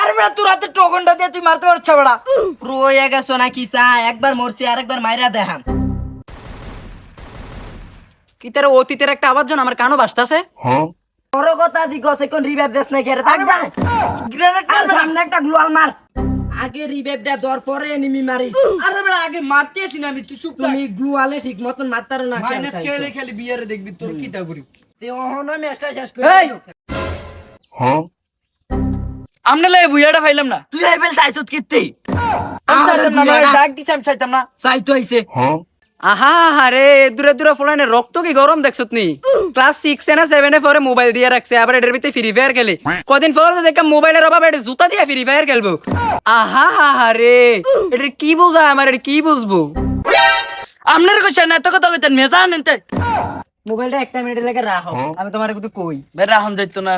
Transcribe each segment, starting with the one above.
আরে বেড়া তোর হাতে টোকনটা দিয়ে তুই মারতে পারছ বেড়া প্রো হয়ে গেছো নাকি চা? একবার মরছি আরেকবার মাইরা দেখাম। কি তার অতীতের একটা আওয়াজ যেন আমার কানও বাসতাছে বড় কথা দি গছে কোন রিভাইভ দেস নাই কেরে থাক দা গ্রেনেড সামনে একটা গ্লোয়াল মার। আগে রিভাইভটা দর পরে এনিমি মারিস। আরে বেড়া আগে মারতে আসি না আমি তুই চুপ তুমি গ্লুয়ালে ঠিক মতন মারতারো না কেন মাইনাস খেলে খেলি বিয়ারে দেখবি তোর কি তা করি? তুই অহনো ম্যাচটা শেষ করে! আমনে লাই বুইয়াটা পাইলাম না। তুই আইবেল চাইছত কিত্তি? আমি চাইতাম না ভাই জাগ দিছি আমি চাইতাম না। চাইতো আইছে। আহা আরে দূরে দূরে ফলাইনে রক্ত কি গরম দেখছত নি? ক্লাস সিক্স এ না সেভেন এ পরে মোবাইল দিয়ে রাখছে আবার এটার ভিতরে ফ্রি ফায়ার খেলে। কদিন পর তো দেখলাম মোবাইলের অভাবে এটা জুতা দিয়ে ফ্রি ফায়ার খেলব। আহা আরে এটা কি বোঝা আমার এটা কি বুঝব? আপনার কইছে না তো কথা কইতেন মেজা আনতে মোবাইলটা একটা মিনিট লেগে রাখো। আমি তোমার কই। যাইতো না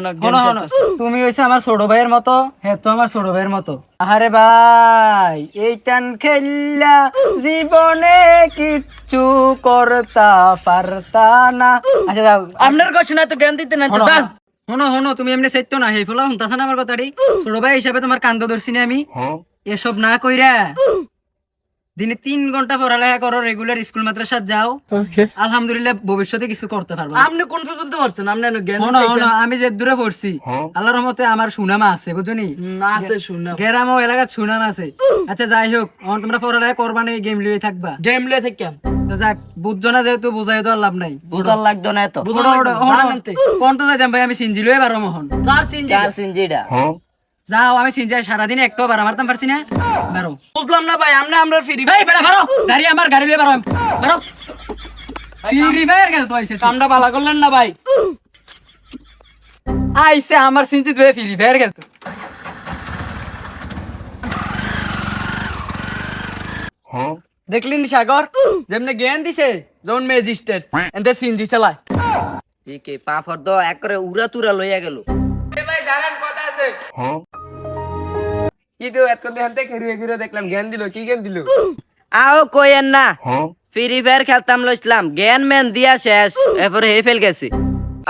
তুমি হইছে আমার ছোট ভাইয়ের মতো হ্যাঁ তো আমার ছোট ভাইয়ের মতো। আরে ভাই এই টান খেললা জীবনে কিচ্ছু করতা পারতা না। আচ্ছা যাও। আপনার না তো জ্ঞান দিতে না তো হনো, হনো তুমি এমনি চাইতো না হেই ফলা শুনতাছ না আমার কথাটি? ছোট ভাই হিসাবে তোমার কান্দ ধরছি আমি। এসব না কইরা। দিনে তিন ঘণ্টা পড়ালেখা করো রেগুলার স্কুল মাদ্রাসা যাও। আলহামদুলিল্লাহ ভবিষ্যতে কিছু করতে পারব। আপনি কোন পর্যন্ত পারছেন আপনি জ্ঞান আমি যে দূরে পড়ছি আল্লাহর রহমতে আমার সুনামা আছে বুঝনি? না আছে শুননা গ্রাম ও এলাকার সুনাম আছে। আচ্ছা যাই হোক এখন তোমরা পড়ালেখা করবা না গেম লিয়ে থাকবা। গেম লয়ে থেকে তো যাক বুঝছ না যেহেতু বুঝাই তো আর লাভ নাই। বুতল লাগতো না এত। ওঠো, ওঠো, ওঠো। কোন তো যাইতাম ভাই আমি সিনজি লয়ে পারো মোহন। কার সিনজি কার সিনজিডা যাও আমি সিনজাই সারাদিন একটাও বারা মারতাম পারছি না। বারো। বুঝলাম না ভাই আপনি আমরা ফ্রি। ভাই বেড়া বারো। গাড়ি আমার গাড়ি লিয়ে বারো। বারো। ফ্রি ফায়ার গেল তো আইছে। কামটা ভালো করলেন না ভাই। আইছে আমার সিনজি তুই ফ্রি ফায়ার গেল তো। দেখলেন সাগর? যেমনে জ্ঞান দিছে যেমন ম্যাজিস্ট্রেট এতে সিনজি চালায় ঠিক পা ফর তো এক করে উড়া তুরা লইয়া গেল। ভাই দাঁড়ান কথা আছে। ঘুরে দেখলাম জ্ঞান দিল কি জ্ঞান দিল? আও কইেন না? ফ্রি ফায়ার খেলতাম লইছিলাম। জ্ঞান ম্যান দিয়া শেষ এরপরে হে ফেল গেছে।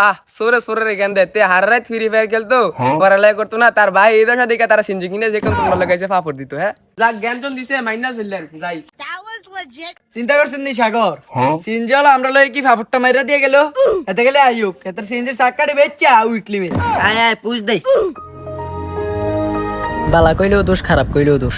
আহ সোরে সোরে রে জ্ঞান দেতে হার রাত ফ্রি ফায়ার খেলতো পড়ালেখা করতো না তার ভাই এই দশা দেখে তারা সিনজি কিনে যে কোন তোমরা লাগাইছে ফাফর দিত হ্যাঁ? যাক জ্ঞান জন দিছে মাইনাস হইলেন যাই। চিন্তা করছেন নি সাগর? সিনজল আমরা লই কি ফাফরটা মাইরা দিয়ে গেল? এতে গেলে আইউক এত সিনজির সাক্কাটি বেচা উইকলি মে আয় আয় পুষ দেই বালা কইলেও দোষ খারাপ কইলেও দোষ।